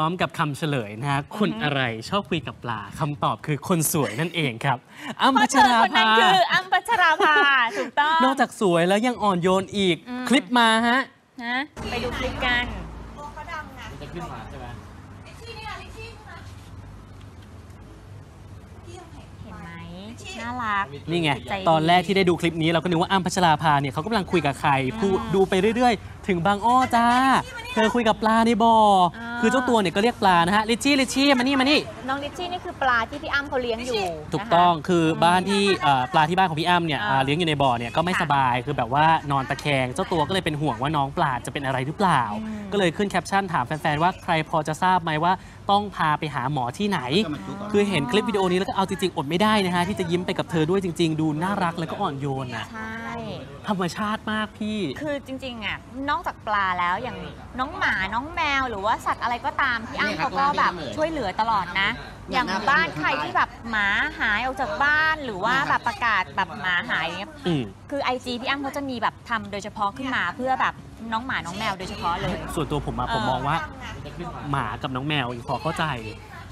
พร้อมกับคำเฉลยนะฮะคนอะไรชอบคุยกับปลาคำตอบคือคนสวยนั่นเองครับอ้ำเพพัราะชเธอราคนนั้นภาคืออ้ำพัชราภาถูกต้องนอกจากสวยแล้วยังอ่อนโยนอีกอืมคลิปมาฮะนะไปดูคลิปกันจะขึ้นมาใช่ไหมเห็นไหมน่ารักนี่ไงใจดีตอนแรกที่ได้ดูคลิปนี้เราก็นึกว่าอ้ำพัชราภาเนี่ยเขากำลังคุยกับใครพูดดูไปเรื่อย ๆ ถึงบางอ้อจ้าเธอคุยกับปลาในบ่ออา คือเจ้าตัวเนี่ยก็เรียกปลานะฮะลิชชี่ลิชชี่มานี่มานี่น้องลิชชี่นี่คือปลาที่พี่อ้ำเขาเลี้ยงอยู่ถูกนะคะต้องคือบ้านที่เอ่อปลาที่บ้านของพี่อ้ำเนี่ยอ่าอ่าเลี้ยงอยู่ในบ่อเนี่ยก็ไม่ค่ะสบายคือแบบว่านอนตะแคงเจ้าตัวก็เลยเป็นห่วงว่าน้องปลาจะเป็นอะไรหรือเปล่าอืมก็เลยขึ้นแคปชั่นถามแฟนๆว่าใครพอจะทราบไหมว่าต้องพาไปหาหมอที่ไหน คือเห็นคลิปวิดีโอนี้แล้วก็เอาจริงๆอดไม่ได้นะฮะที่จะยิ้มไปกับเธอด้วยจริง ๆ ดูน่ารักแล้วก็อ่อนโยนนะใช่ธรรมชาติมากพี่ คือจริงๆอะนอกจากปลาแล้วอย่างน้องหมาน้องแมวหรือว่าสัตว์อะไรก็ตามพี่อ้ำเขาก็แบบช่วยเหลือตลอดนะ อย่างบ้านใครที่แบบหมาหายออกจากบ้านหรือว่าแบบประกาศแบบหมาหายอย่างเงี้ยอืม คือ IG พี่อ้ำเขาจะมีแบบทำโดยเฉพาะขึ้นมาเพื่อแบบน้องหมาน้องแมวโดยเฉพาะเลย ส่วนตัวผมอะเออผมมองว่า หมากับน้องแมวยังพอเข้าใจ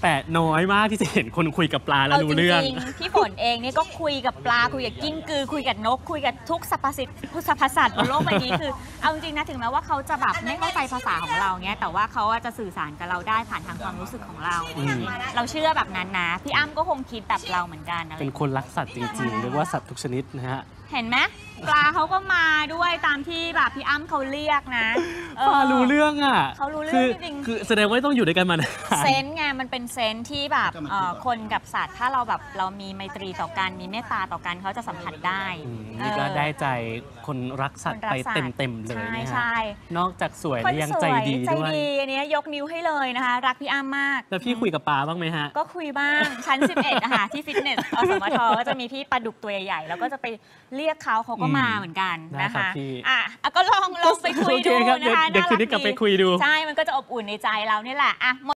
แต่น้อยมากที่จะเห็นคนคุยกับปลาแล้วรู้เรื่องจริงๆพี่ฝนเองเนี่ยก็คุยกับปลาคุยกับกิ้งกือ คุยกับนก คุยกับทุกสรรพสิทธิ์สรรพสัตว์บนโลกใบนี้คือ เอาจริงๆนะถึงแม้ว่าเขาจะแบบไม่เข้าใจภาษาของเราเนี่ยแต่ว่าเขาอะจะสื่อสารกับเราได้ผ่านทางความรู้สึกของเรา อืม เราเชื่อแบบนั้นนะพี่อ้ำก็คงคิดแบบเราเหมือนกันอะไรเป็นคนรักสัตว์จริงๆเรียกว่าสัตว์ทุกชนิดนะฮะเห็นไหมปลาเขาก็มาด้วยตามที่แบบพี่อ้ำเขาเรียกนะเอปอ ลารู้เรื่องอะเขารู้เรื่องคือจริงๆ คือแสดงว่าต้องอยู่ด้วยกันมานาน เซนส์ไงมันเป็นเซนส์ที่แบบเอ่อคนกับสัตว์ถ้าเราแบบเรามีไมตรีต่อกันมีเมตตาต่อกันเขาจะสัมผัสได้อืมนี่ก็ได้ใจคนรักสัตคนว์รัไปกสัตว์เต็ม ๆ เลยใช่นะฮะใช่นอกจากสวยคแล้วนยังสใจวยดีใจด้วย ดีอันเนี้ยยกนิ้วให้เลยนะคะ รักพี่อ้ำมาก แล้วพี่คุยกับปลาบ้างไหมฮะ ก็คุยบ้าง ชั้น 11อะค่ะที่ฟิตเนสอสมทก็จะมีพี่ปลาดุกตัวใหญ่ๆ แล้วก็จะไปเรียกเขาเขาก็มาเหมือนกันได้นะครับคะพี่ อะอะก็ลองลองไปคุยโอเคดูครับนะคะเดี๋ยวเดี๋ยวคืนนี้ารักลับไปคุยดู ใช่ มันก็จะอบอุ่นในใจเรานี่แหละอะ